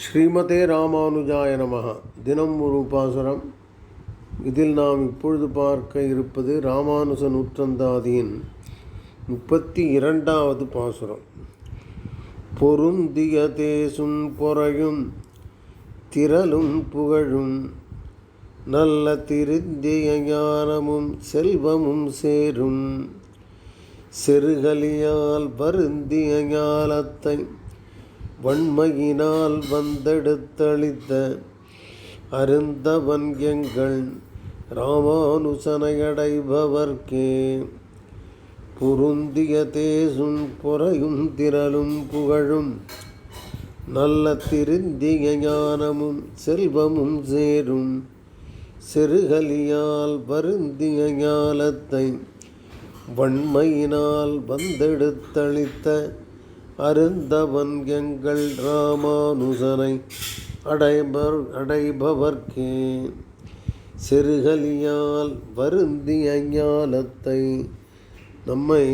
ஸ்ரீமதே ராமானுஜாய நமகா. தினம் ஒரு உபாசுரம். இதில் நாம் இப்பொழுது பார்க்க இருப்பது ராமானுஜ நூற்றந்தாதியின் முப்பத்தி இரண்டாவது பாசுரம். பொருந்திய தேசும் பொறையும் திரளும் புகழும் நல்ல திருந்திய ஞானமும் செல்வமும் சேரும். செருகலியால் வருந்திய ஞானத்தை வன்மையினால் வந்தெடுத்தளித்த அருந்தவன் எங்கள் ராமானுசனையடைபவர்க்கே. பொருந்திய தேசும் பொறையும் திரளும் புகழும் நல்ல திருந்திய ஞானமும் செல்வமும் சேரும். செருகலியால் வருந்திய ஞானத்தை வன்மையினால் வந்தெடுத்தளித்த அருந்தவன் எங்கள் ராமானுசனை அடைபர் அடைபவர்க்கே. செருகலியால் வருந்தி ஞானத்தை நம்மை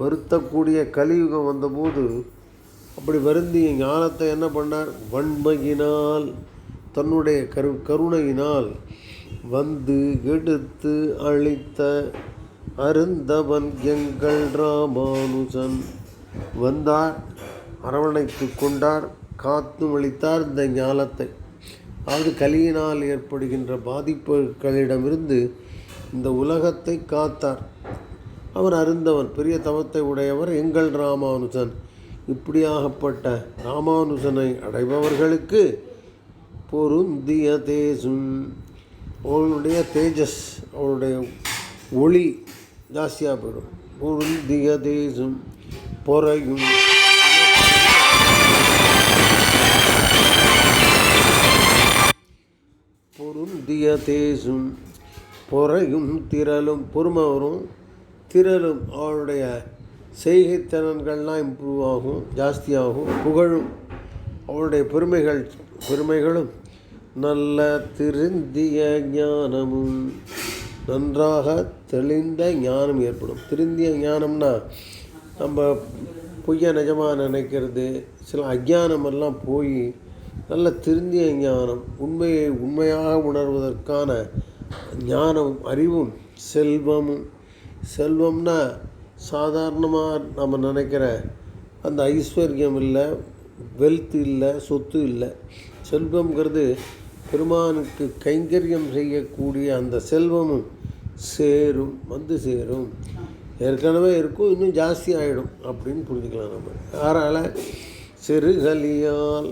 வருத்தக்கூடிய கலியுகம் வந்தபோது அப்படி வருந்திய ஞானத்தை என்ன பண்ணார்? வன்மையினால் தன்னுடைய கரு கருணையினால் வந்து எடுத்து அழித்த அருந்தவன் எங்கள் ராமானுஜன் வந்தார் அரவணைத்து கொண்டார் காத்து வழித்தார் இந்த ஞானத்தை. அதாவது கலியினால் ஏற்படுகின்ற பாதிப்புகளிடமிருந்து இந்த உலகத்தை காத்தார். அவர் அறிந்தவர் பெரிய தவத்தை உடையவர் எங்கள் ராமானுஜன். இப்படியாகப்பட்ட ராமானுஜனை அடைபவர்களுக்கு பொருந்திய தேசும் அவளுடைய தேஜஸ் அவளுடைய ஒளி ஜாஸ்தியாக போயிடும். பொருந்திய தேசும் பொறையும் பொருந்திய தேசும். பொறையும் திரளும் பொறுமை வரும் திரளும் அவளுடைய செய்கைத்திறன்கள்லாம் இம்ப்ரூவ் ஆகும் ஜாஸ்தியாகும் புகழும். அவளுடைய பெருமைகள் பெருமைகளும் நல்ல திருந்திய ஞானமும். நன்றாக தெளிந்த ஞானம் ஏற்படும். திருந்திய ஞானம்னா நம்ம பொய்யை நிஜமாக நினைக்கிறது சில அஜானமெல்லாம் போய் நல்ல திருந்திய ஞானம் உண்மையை உண்மையாக உணர்வதற்கான ஞானம் அறிவும் செல்வமும் செல்வம்னா சாதாரணமாக நம்ம நினைக்கிற அந்த ஐஸ்வர்யம் இல்லை வெல்த் இல்லை சொத்து இல்லை. செல்வம்ங்கிறது பெருமானுக்கு கைங்கரியம் செய்யக்கூடிய அந்த செல்வமும் சேரும் வந்து சேரும். ஏற்கனவே இருக்கும் இன்னும் ஜாஸ்தி ஆகிடும் அப்படின்னு புரிஞ்சுக்கலாம் நம்ம. யாரால் சிறுகலியால்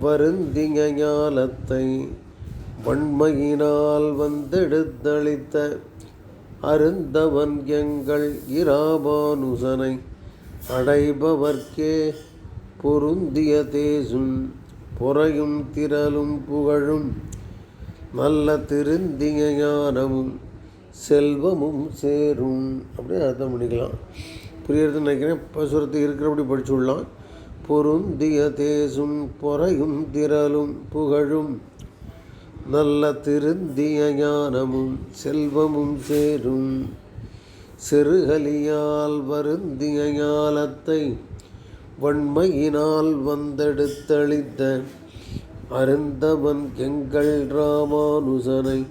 வருந்திங்க ஞாலத்தை வன்மையினால் வந்தெடுத்தளித்த அருந்தவன் எங்கள் இராபானுசனை அடைபவர்க்கே பொருந்திய தேசும் பொறையும் திரளும் புகழும் நல்ல திருந்திய ஞானமும் செல்வமும் சேரும். அப்படின்னு அர்த்தம் பண்ணிக்கலாம். புரியறதுன்னு நினைக்கிறேன். பசுரத்தை இருக்கிறபடி படிச்சு விடலாம் பொருந்திய தேசும் பொறையும் திரளும் புகழும். நல்ல திருந்திய ஞானமும் செல்வமும் சேரும். செருகலியால் வருந்திய ஞானத்தை வன்மையினால் வந்தெடுத்தளித்த அருந்தவன் எங்கள் ராமானுசனை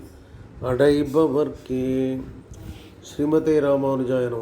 அடைபவர்க்கே ஸ்ரீமதே ராமானுஜாய நம